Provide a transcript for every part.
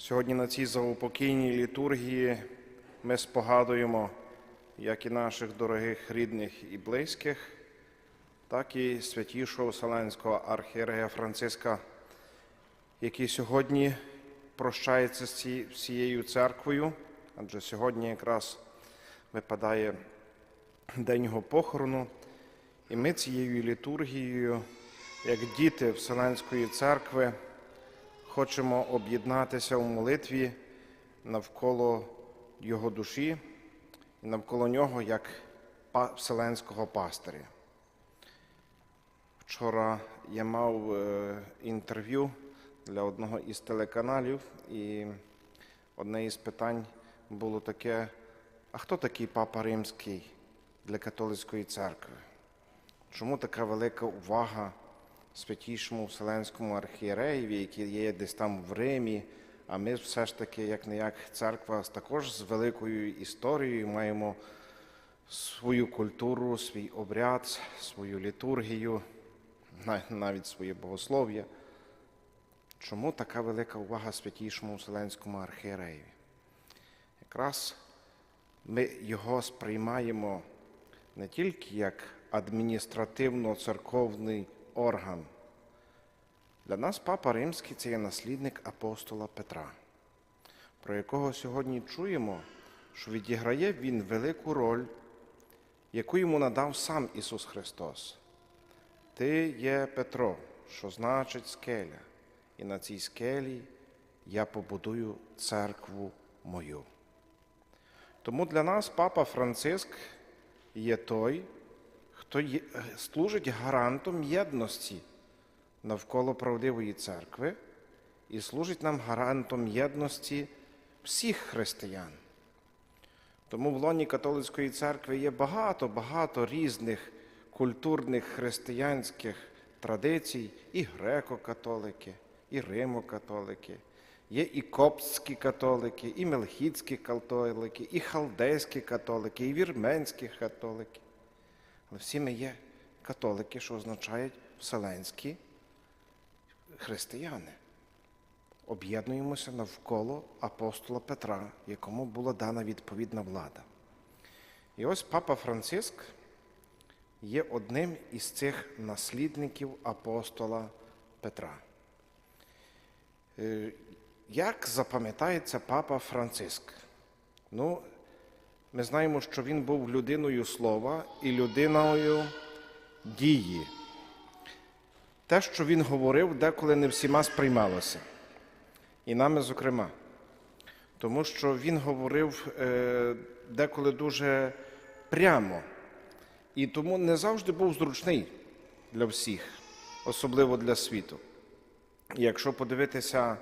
Сьогодні на цій заупокійній літургії ми спогадуємо як і наших дорогих рідних і близьких, так і святішого Вселенського архієрея Франциска, який сьогодні прощається з всією церквою, адже сьогодні якраз випадає день його похорону, і ми цією літургією, як діти Вселенської церкви, хочемо об'єднатися у молитві навколо Його душі і навколо нього як вселенського пастиря. Вчора я мав е, інтерв'ю для одного із телеканалів, і одне із питань було таке: а хто такий папа римський для католицької церкви? Чому така велика увага святійшому Вселенському архієреєві, який є десь там в Римі, а ми все ж таки, як не як церква, також з великою історією маємо свою культуру, свій обряд, свою літургію, навіть своє богослов'я. Чому така велика увага святійшому Вселенському архієреєві? Якраз ми його сприймаємо не тільки як адміністративно-церковний орган. Для нас Папа Римський це є наслідник апостола Петра, про якого сьогодні чуємо, що відіграє він велику роль, яку йому надав сам Ісус Христос. Ти є Петро, що значить скеля, і на цій скелі я побудую церкву мою. Тому для нас Папа Франциск є той, хто є, служить гарантом єдності навколо правдивої церкви і служить нам гарантом єдності всіх християн. Тому в лоні католицької церкви є багато-багато різних культурних християнських традицій, і греко-католики, і римо-католики, є і коптські католики, і мелхітські католики, і халдейські католики, і вірменські католики. Але всі ми є католики, що означають вселенські християни. Об'єднуємося навколо апостола Петра, якому була дана відповідна влада. І ось Папа Франциск є одним із цих наслідників апостола Петра. Е, Як запам'ятається Папа Франциск? Ну, ми знаємо, що він був людиною слова і людиною дії. Те, що він говорив, деколи не всіма сприймалося. І нами, зокрема. Тому що він говорив е, деколи дуже прямо. І тому не завжди був зручний для всіх, особливо для світу. І якщо подивитися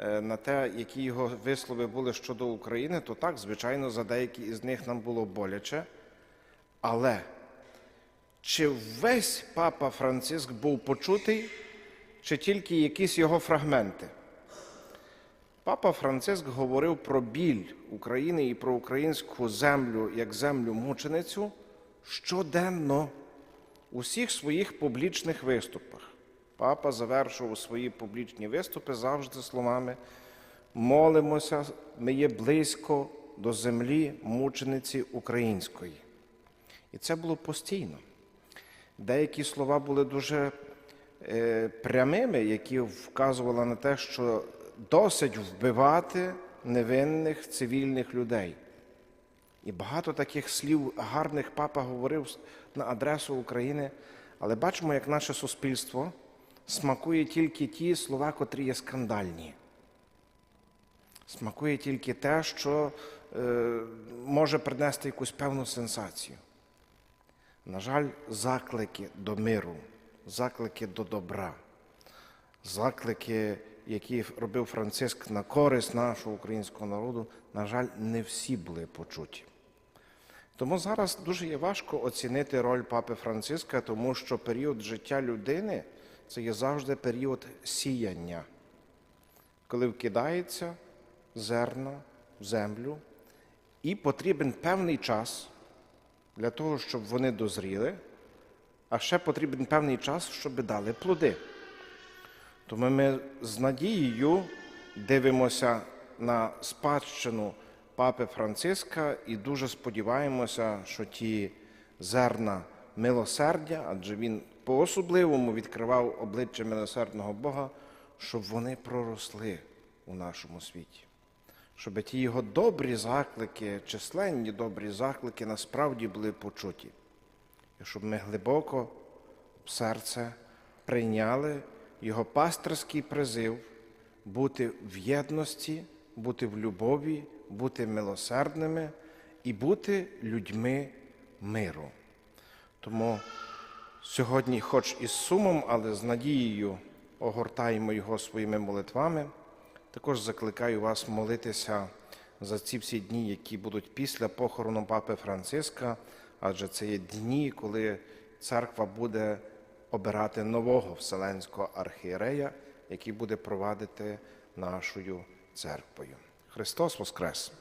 на те, які його вислови були щодо України, то так, звичайно, за деякі із них нам було боляче. Але чи весь папа Франциск був почутий, чи тільки якісь його фрагменти? Папа Франциск говорив про біль України і про українську землю як землю мученицю щоденно у всіх своїх публічних виступах. Папа завершував свої публічні виступи завжди словами: молимося, ми є близько до землі мучениці української. І це було постійно. Деякі слова були дуже е, прямими, які вказували на те, що досить вбивати невинних цивільних людей. І багато таких слів гарних папа говорив на адресу України, але бачимо, як наше суспільство смакує тільки ті слова, котрі є скандальні. Смакує тільки те, що е, може принести якусь певну сенсацію. На жаль, заклики до миру, заклики до добра, заклики, які робив Франциск на користь нашого українського народу, на жаль, не всі були почуті. Тому зараз дуже є важко оцінити роль папи Франциска, тому що період життя людини це є завжди період сіяння, коли вкидається зерна в землю, і потрібен певний час для того, щоб вони дозріли, а ще потрібен певний час, щоб дали плоди. Тому ми з надією дивимося на спадщину папи Франциска і дуже сподіваємося, що ті зерна милосердя, адже він по-особливому відкривав обличчя милосердного Бога, щоб вони проросли у нашому світі. Щоб ті його добрі заклики, численні добрі заклики насправді були почуті. І щоб ми глибоко в серце прийняли його пастирський призив бути в єдності, бути в любові, бути милосердними і бути людьми миру. Тому сьогодні, хоч із сумом, але з надією огортаємо його своїми молитвами. Також закликаю вас молитися за ці всі дні, які будуть після похорону папи Франциска, адже це є дні, коли церква буде обирати нового вселенського архієрея, який буде провадити нашою церквою. Христос Воскрес!